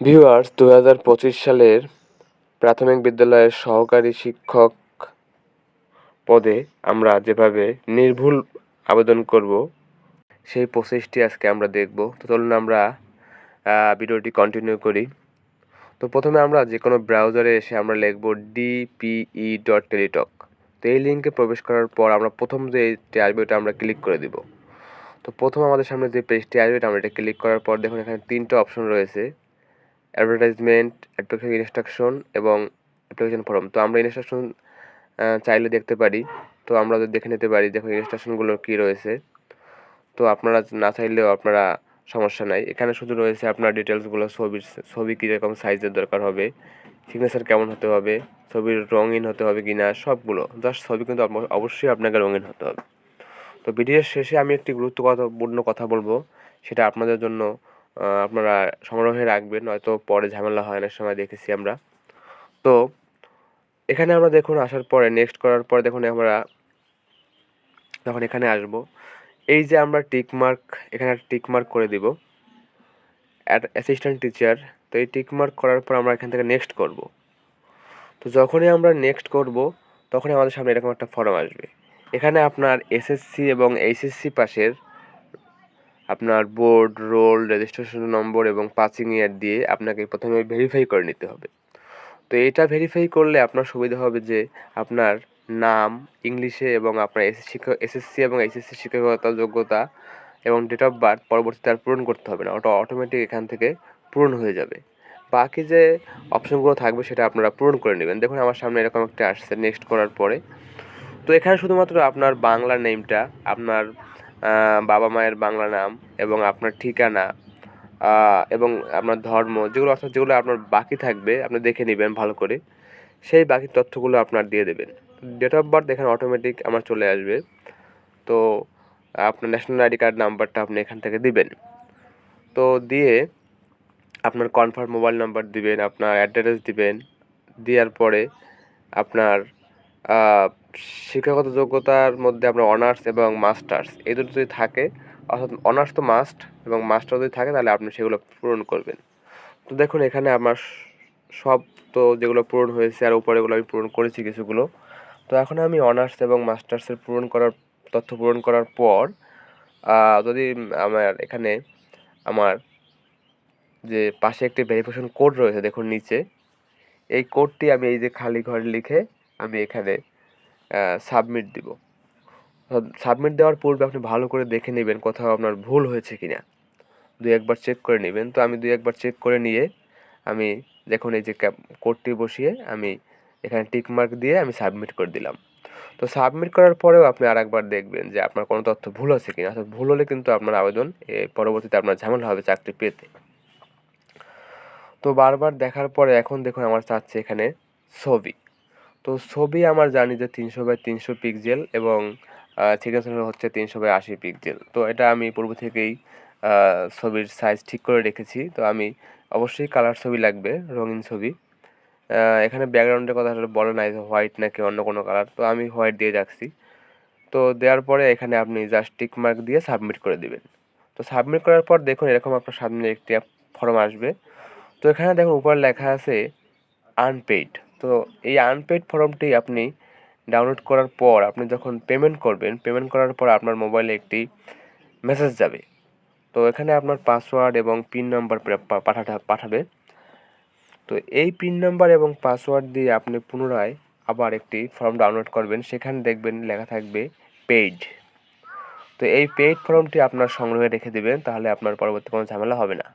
Viewers দু হাজার পঁচিশ সালের প্রাথমিক বিদ্যালয়ের সহকারী শিক্ষক পদে আমরা যেভাবে নির্ভুল আবেদন করব, সেই প্রসেসটি আজকে আমরা দেখব। তো চলুন আমরা ভিডিওটি কন্টিনিউ করি। তো প্রথমে আমরা যে কোনো ব্রাউজারে এসে আমরা লিখব ডিপিই ডট টেলিটক তো এই লিঙ্কে প্রবেশ করার পর আমরা প্রথম যে এটি আসবে ওটা আমরা ক্লিক করে দিব। তো প্রথম আমাদের সামনে যে পেজটি আসবে, এটা আমরা এটা ক্লিক করার পর দেখুন এখানে তিনটে অপশন রয়েছে। অ্যাডভার্টাইজমেন্ট অ্যাপ্লিকেশন ইনস্ট্রাকশন এবং অ্যাপ্লিকেশন ফর্ম তো আমরা ইনস্ট্রাকশন চাইলে দেখতে পারি। তো আমরা দেখে নিতে পারি দেখুন ইনস্ট্রাকশনগুলো কী রয়েছে। তো আপনারা না চাইলেও আপনারা সমস্যা নাই। এখানে শুধু রয়েছে আপনার ডিটেলসগুলো ছবির, ছবি কীরকম সাইজের দরকার হবে সিগনেচার কেমন হতে হবে, ছবির রঙিন হতে হবে কি না সবগুলো। জাস্ট ছবি কিন্তু অবশ্যই আপনাকে রঙিন হতে হবে। তো ভিডিওর শেষে আমি একটি গুরুত্বপূর্ণ কথা বলব, সেটা আপনাদের জন্য আপনারা সংগ্রহে রাখবেন, নয়তো পরে ঝামেলা হয়, অনেক সময় দেখেছি আমরা। তো, এখানে আমরা দেখুন আসার পরে নেক্সট করার পরে দেখুন আমরা যখন এখানে আসব, এই যে আমরা টিক মার্ক এখানে টিক মার্ক করে দিব অ্যাসিস্ট্যান্ট টিচার তো এই টিক মার্ক করার পর আমরা এখান থেকে নেক্সট করব। তো যখনই আমরা নেক্সট করব, তখনই আমাদের সামনে এরকম একটা ফর্ম আসবে। এখানে আপনার এসএসসি এবং এইচএসসি পাশের আপনার বোর্ড রোল রেজিস্ট্রেশন নম্বর এবং পাসিং ইয়ার দিয়ে আপনাকে প্রথমে ভেরিফাই করে নিতে হবে। তো এটা ভেরিফাই করলে আপনার সুবিধা হবে যে আপনার নাম, ইংলিশে এবং আপনার এসএসসি শিক্ষক এসএসসি এবং এইচএসসি শিক্ষকতা যোগ্যতা এবং ডেট অফ বার্থ পরবর্তীতে আর পূরণ করতে হবে না। ওটা অটোমেটিক এখান থেকে পূরণ হয়ে যাবে। বাকি যে অপশনগুলো থাকবে সেটা আপনারা পূরণ করে নেবেন। দেখুন আমার সামনে এরকম একটা আসছে। নেক্সট করার পরে। তো এখানে শুধুমাত্র আপনার বাংলা নেমটা আপনার বাবা মায়ের বাংলা নাম এবং আপনার ঠিকানা এবং আপনার ধর্ম, যেগুলো অর্থাৎ যেগুলো আপনার বাকি থাকবে, আপনি দেখে নেবেন ভালো করে। সেই বাকি তথ্যগুলো আপনার দিয়ে দেবেন। ডেট অফ বার্থ এখানে অটোমেটিক আমার চলে আসবে। তো আপনার ন্যাশনাল আইডি কার্ড নাম্বারটা আপনি এখান থেকে দিবেন। তো দিয়ে আপনার কনফার্ম মোবাইল নাম্বার দিবেন, আপনার অ্যাড্রেস দিবেন। দেওয়ার পরে আপনার শিক্ষাগত যোগ্যতার মধ্যে আপনার অনার্স এবং মাস্টার্স এই দুটো যদি থাকে, অর্থাৎ অনার্স তো মাস্ট এবং মাস্টার যদি থাকে, তাহলে আপনি সেগুলো পূরণ করবেন। তো দেখুন, এখানে আমার সব তো যেগুলো পূরণ হয়েছে আর উপরে উপরেগুলো আমি পূরণ করেছি কিছুগুলো। তো এখন আমি অনার্স এবং মাস্টার্সের পূরণ করার, তথ্য পূরণ করার পর যদি আমার এখানে আমার যে পাশে একটি ভেরিফিকেশন কোড রয়েছে, দেখুন নিচে, এই কোডটি আমি এই যে খালি ঘরে লিখে আমি এখানে সাবমিট দিব। সাবমিট দেওয়ার পূর্বে আপনি ভালো করে দেখে নেবেন কোথাও আপনার ভুল হয়েছে কি না দুই একবার চেক করে নেবেন। তো আমি দুই একবার চেক করে নিয়ে আমি দেখুন এই যে কোডটি বসিয়ে আমি এখানে টিক মার্ক দিয়ে আমি সাবমিট করে দিলাম। তো সাবমিট করার পরেও আপনি আরেকবার দেখবেন যে আপনার কোনো তথ্য ভুল আছে কিনা। অর্থাৎ ভুল হলে কিন্তু আপনার আবেদন পরবর্তীতে আপনার ঝামেলা হবে চাকরি পেতে। তো বারবার দেখার পরে এখন দেখুন আমার চাচ্ছে এখানে ছবি। তো ছবি আমার জানি যে তিনশো বাই তিনশো পিক্সেল এবং সিগনেচার হচ্ছে তিনশো বাই আশি পিক্সেল তো এটা আমি পূর্ব থেকেই ছবির সাইজ ঠিক করে রেখেছি। তো আমি অবশ্যই কালার ছবি লাগবে, রঙিন ছবি। এখানে ব্যাকগ্রাউন্ডের কথা আসলে বলে নাই হোয়াইট নাকি অন্য কোনো কালার তো আমি হোয়াইট দিয়ে রাখছি। তো দেওয়ার পরে এখানে আপনি জাস্ট টিক মার্ক দিয়ে সাবমিট করে দিবেন। তো সাবমিট করার পর দেখুন এরকম আপনার সামনে একটি ফর্ম আসবে। তো এখানে দেখুন উপরে লেখা আছে আনপেইড তো এই আনপেইড ফর্মটি আপনি ডাউনলোড করার পর আপনি যখন পেমেন্ট করবেন পেমেন্ট করার পর আপনার মোবাইলে একটি মেসেজ যাবে। তো এখানে আপনার পাসওয়ার্ড এবং পিন নাম্বার পাঠাতে পাঠাবে। তো এই পিন নাম্বার এবং পাসওয়ার্ড দিয়ে আপনি পুনরায় আবার একটি ফর্ম ডাউনলোড করবেন। সেখানে দেখবেন লেখা থাকবে পেইড তো এই পেইড ফর্মটি আপনার সংগ্রহে রেখে দেবেন, তাহলে আপনার পরবর্তী কোনো ঝামেলা হবে না।